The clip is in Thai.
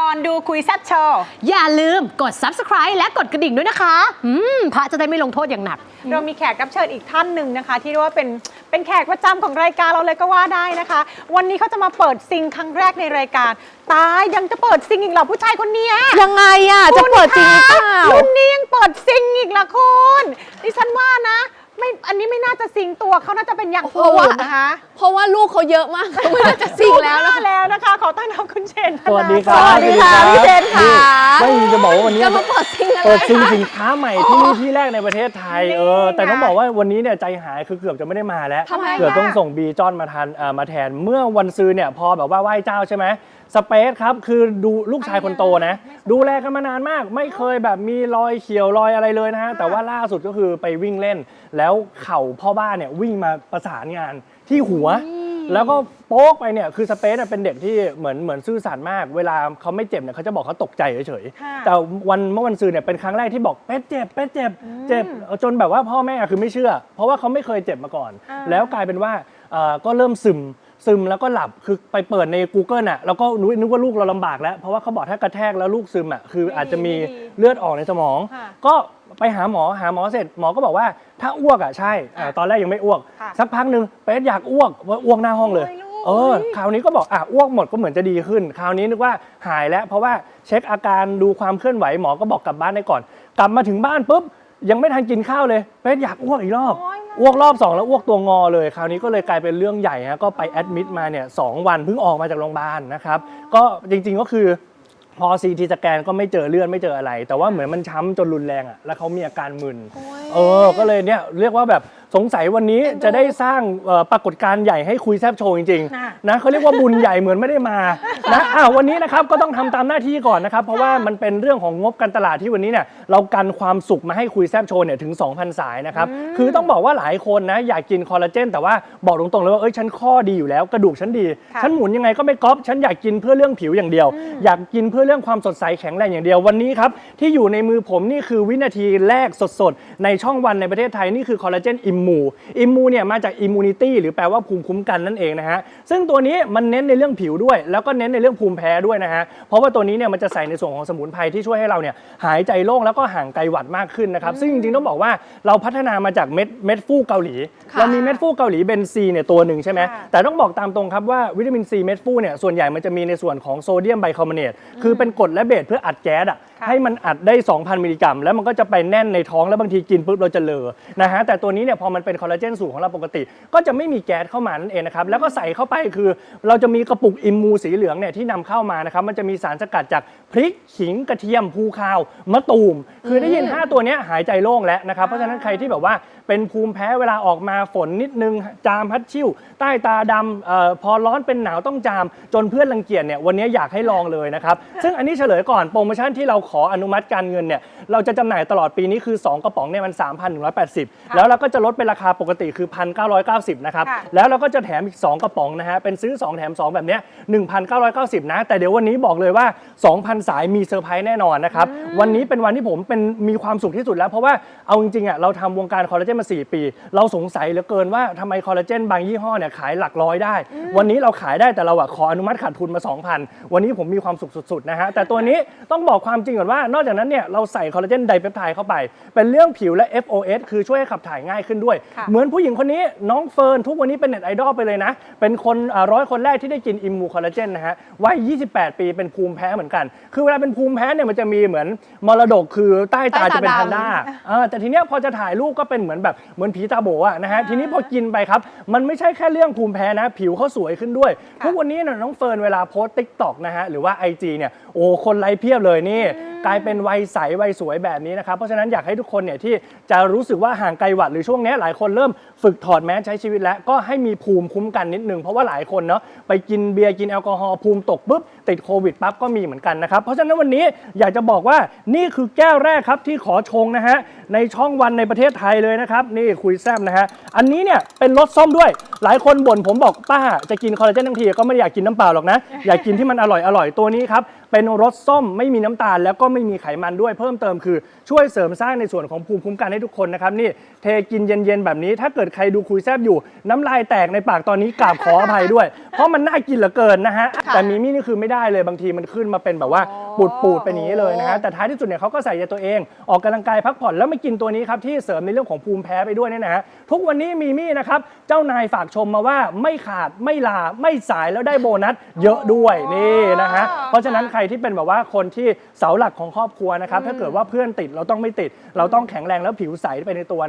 ก่อนดูคุยแซ่บโชว์ อย่าลืมกด subscribe และกดกระดิ่งด้วยนะคะ อืมพระจะได้ไม่ลงโทษอย่างหนัก เรามีแขกรับเชิญอีกท่านหนึ่งนะคะ ที่เรียกว่าเป็นเป็นแขกประจำของรายการเราเลยก็ว่าได้นะคะ วันนี้เขาจะมาเปิดซิงครั้งแรกในรายการ ตายยังจะเปิดซิงอีกเหรอผู้ชายคนเนี้ยยังไงอะ จะเปิดจริงหรือเปล่ารุ่นนี้ยังเปิดซิงอีกละคุณดิฉันว่านะ ไม่อันนี้ไม่น่าจะซิงตัวเขาน่าจะเป็นอย่างเพราะว่าอื่นนะคะ เพราะว่าลูกเขาเยอะมากเขาไม่น่าจะซิงแล้วดูหนะน้าแล้วนะคะ ขอต้อนรับคุณเชนธนาสวัสดีครับสวัสดีค่ะพี่เจนค่ะ นี่ไม่จะบอกว่าวันนี้จะมาเปิดซิงอะไร เปิดซิงคะสินค้าใหม่ที่นี่ที่แรกในประเทศไทยนี่เออแต่ไงต้องบอกว่าวันนี้เนี่ยใจหายคือเกือบจะไม่ได้มาแล้ว ทำไมเกือบอะต้องส่งบีจอนมาทันอ่ามาแทนเมื่อวันซื้อเนี่ยพอแบบว่าไหว้เจ้าใช่ไหมสเปซครับคือดูลูกชายคนโตนะ ดูแลกันมานานมาก ไม่เคยแบบมีรอยเขียวรอยอะไรเลยนะฮะแต่ว่าล่าสุดก็คือไปวิ่งเล่น แล้วเข่าพ่อบ้านเนี่ยวิ่งมาประสานงาน ที่หัว แล้วก็โป๊กไปเนี่ยคือสเปซเนี่ยเป็นเด็กที่เหมือนเหมือนซื่อสัตย์มาก เวลาเขาไม่เจ็บเนี่ยเขาจะบอกเขาตกใจเฉยค่ะ ๆแต่วันเมื่อวันซืนเนี่ยเป็นครั้งแรกที่บอกเป็ดเจ็บเป็ดเจ็บเจ็บจนแบบว่าพ่อแม่คือไม่เชื่อ เพราะว่าเขาไม่เคยเจ็บมาก่อน อ่า แล้วกลายเป็นว่าเอ่อก็เริ่มซึมซึมแล้วก็หลับคือไปเปิดใน Google อะแล้วก็นึกนึกว่าลูกเราลำบากแล้ว เพราะว่าเขาบอกถ้ากระแทกแล้วลูกซึมอะคืออาจจะมีเลือดออกในสมอง ค่ะ ก็ ไปหาหมอหาหมอเสร็จหมอก็บอกว่าถ้าอ้วกอะใช่อ่าตอนแรกยังไม่อ้วก ค่ะ สักพักหนึ่งเป็ดอยากอ้วกว่าอ้วกหน้าห้องเลยโอ้ยลูกเออคราวนี้ก็บอกอะอ้วกหมดก็เหมือนจะดีขึ้น คราวนี้นึกว่าหายแล้ว เพราะว่าเช็คอาการดูความเคลื่อนไหวหมอก็บอกกลับบ้านได้ก่อน กลับมาถึงบ้านปุ๊บยังไม่ทันกินข้าวเลยเป็ดอยากอ้วกอีกรอบโอ้ยอ้วกรอบสองแล้วอ้วกตัวงอเลย คราวนี้ก็เลยกลายเป็นเรื่องใหญ่ฮะก็ไปแอดมิดมาเนี่ยสองวันเพิ่งออกมาจากโรงพยาบาลนะครับก็จริงๆก็คือ พอซีทีสแกนก็ไม่เจอเลือดไม่เจออะไร แต่ว่าเหมือนมันช้ำจนรุนแรงอะแล้วเขามีอาการมึน เออ ก็เลยเนี่ยเรียกว่าแบบสงสัยวันนี้จะได้สร้างเอ่อปรากฏการณ์ใหญ่ให้คุยแซบโชว์จริง น่ะ ๆ นะเขาเรียกว่าบุญใหญ่เหมือนไม่ได้มา นะอะวันนี้นะครับก็ต้องทำตามหน้าที่ก่อนนะครับ เพราะว่ามันเป็นเรื่องของงบการตลาดที่วันนี้เนี่ยเรากันความสุขมาให้คุยแซบโชว์เนี่ยถึง 2,000 สายนะครับ คือต้องบอกว่าหลายคนนะอยากกินคอลลาเจน แต่ว่าบอกตรงๆเลยว่าเอ้ยฉันข้อดีอยู่แล้วกระดูกฉันดี ค่ะฉันหมุนยังไงก็ไม่ก๊อปฉันอยากกินเพื่อเรื่องผิวอย่างเดียว อยากกินเพื่อเรื่องความสดใสแข็งแรงอย่างเดียววันนี้ครับที่อยู่ในมือผมนี่คือวินาทีแรกสดๆในช่องวันในประเทศไทยนี่คือคอลลาเจนอิมมูอิมมูเนี่ยมาจากอิมมูนิตี้หรือแปลว่าภูมิคุ้มกันนั่นเองนะฮะซึ่งตัวนี้มันเน้นในเรื่องผิวด้วย แล้วก็เน้นในเรื่องภูมิแพ้ด้วยนะฮะเพราะว่าตัวนี้เนี่ยมันจะใส่ในส่วนของสมุนไพรที่ช่วยให้เราเนี่ยหายใจโล่งแล้วก็ห่างไกลหวัดมากขึ้นนะครับซึ่งจริงๆต้องบอกว่าเราพัฒนามาจากเม็ดเม็ดฟูเกาหลีค่ะเรามีเม็ดฟูเกาหลีเบนซีเนี่ยตัวหนึ่งใช่ไหมค่ะแต่ต้องบอกตามตรงครับว่าวิตามินซีเม็ดฟูเนี่ยส่วนใหญ่มันจะมีในส่วนของโซเดียมไบคาร์บอเนตคือเป็นกรดและเบสเพื่ออัดแก๊สอะค่ะ ให้มันอัดได้ 2,000 มิลลิกรัม แล้วมันก็จะไปแน่นในท้องแล้วบางทีกินปุ๊บเราจะเลอนะฮะแต่ตัวนี้เนี่ยพอมันเป็นคอลลาเจนสูตรของเราปกติ ก็จะไม่มีแก๊สเข้ามานั่นเองนะครับแล้วก็ใส่เข้าไปคือ เราจะมีกระปุกอิมมูสีเหลืองเนี่ยที่นำเข้ามานะครับมันจะมีสารสกัดจากพริกขิงกระเทียมภูคาวมะตูม คือได้ยิน 5 ตัวเนี้ยหายใจโล่งแล้วนะครับเพราะฉะนั้นใครที่แบบว่าเป็นภูมิแพ้เวลาออกมาฝนนิดนึงจามพัดชิ่วใต้ตาดำเออพอร้อนเป็นหนาวต้องจามจนเพื่อนรังเกียจเนี่ยวันนี้อยากให้ลองเลยนะครับซึ่งอันนี้เฉลยก่อนโปรโมชั่นที่เราขออนุมัติการเงินเนี่ยเราจะจำหน่ายตลอดปีนี้คือ 2 กระป๋องเนี่ยมัน 3,180 แล้วเราก็จะลดเป็นราคาปกติคือ 1,990 นะครับ ค่ะ แล้วเราก็จะแถมอีก 2 กระป๋องนะฮะ เป็นซื้อ 2 แถม 2 แบบเนี้ย1,990 นะ แต่เดี๋ยววันนี้บอกเลยว่า 2,000 สายมีเซอร์ไพรส์แน่นอนนะครับ วันนี้เป็นวันที่ผมเป็นมีความสุขที่สุดแล้ว เพราะว่าเอาจริงๆอะเราทำวงการคอลลาเจนมา 4 ปี เราสงสัยเหลือเกินว่าทำไมคอลลาเจนบางยี่ห้อเนี่ยขายหลักร้อยได้ วันนี้เราขายได้แต่เราอะขออนุมัติขาดทุนมา 2,000 วันนี้ผมมีความสุขสุดๆนะฮะแต่ตัวนี้ต้องบอกความจริงก่อนว่านอกจากนั้นเนี่ยเราใส่คอลลาเจนไดเปปไทด์เข้าไป เป็นเรื่องผิวและ FOS คือช่วยให้ขับถ่ายง่ายขึ้นด้วย ค่ะ เหมือนผู้หญิงคนนี้น้องเฟิร์นทุกวันนี้เป็นเน็ตไอดอลไปเลยนะ เป็นคนร้อยคนแรกที่ได้กินอิมมูคอลลาเจนนะฮะวัย 28 ปีเป็นภูมิแพ้เหมือนกัน คือเวลาเป็นภูมิแพ้เนี่ยมันจะมีเหมือนมรดกคือใต้ตาใต้ตาจะเป็นดำแพนด้า เออแต่ทีเนี้ยพอจะถ่ายรูปก็เป็นเหมือนแบบเหมือนผีตาโบอะนะฮะทีนี้พอกินไปครับ มันไม่ใช่แค่เรื่องภูมิแพ้นะ ผิวเขาสวยขึ้นด้วย ทุกวันนี้น่ะน้องเฟิร์นเวลาโพสติ๊กต็อกนะฮะหรือว่า IG เนี่ยโอ้คนไลค์เพียบเลยนี่ กลายเป็นวัยใสวัยสวยแบบนี้นะครับ เพราะฉะนั้นอยากให้ทุกคนเนี่ยที่จะรู้สึกว่าห่างไกลหวัดหรือช่วงนี้หลายคนเริ่มฝึกถอดแมสใช้ชีวิตแล้วก็ให้มีภูมิคุ้มกันนิดนึงเพราะว่าหลายคนเนาะไปกินเบียร์กินแอลกอฮอล์ภูมิตกปุ๊บติดโควิดปั๊บก็มีเหมือนกันนะครับเพราะฉะนั้นวันนี้อยากจะบอกว่านี่คือแก้วแรกครับที่ขอชงนะฮะ ในช่องวันในประเทศไทยเลยนะครับ นี่คุยแซบนะฮะ อันนี้เนี่ยเป็นรสส้มด้วย หลายคนบ่นผมบอกป้าจะกินคอลลาเจนทั้งทีก็ไม่ได้อยากกินน้ำเปล่าหรอกนะ อยากกินที่มันอร่อยอร่อยตัวนี้ครับ เป็นรสส้มไม่มีน้ำตาล แล้วก็ไม่มีไขมันด้วยเพิ่มเติมคือช่วยเสริมสร้างในส่วนของภูมิคุ้มกันให้ทุกคนนะครับนี่เทกินเย็นๆแบบนี้ ถ้าเกิดใครดูคุยแซบอยู่ น้ำลายแตกในปากตอนนี้กราบขออภัยด้วย เพราะมันน่ากินเหลือเกินนะฮะแต่มีมี่นี่คือไม่ได้เลยบางทีมันขึ้นมาเป็นแบบว่าปูดปูดๆเป็นอย่างนี้เลยนะฮะแต่ท้ายที่สุดเนี่ยเขาก็ใส่ใจตัวเองออกกำลังกายพักผ่อนแล้วมากินตัวนี้ครับที่เสริมในเรื่องของภูมิแพ้ไปด้วยเนี่ยนะฮะทุกวันนี้มีมี่นะครับเจ้านายฝากชมมาว่าไม่ขาดไม่ลาไม่สายแล้วได้โบนัสเยอะด้วยนี่นะฮะเพราะฉะนั้นใครที่เป็นแบบว่าคนที่เสาหลักของครอบครัวนะครับถ้าเกิดว่าเพื่อนติดเราต้องไม่ติด เราต้องแข็งแรงแล้วผิวใสไปในตัวนะครับ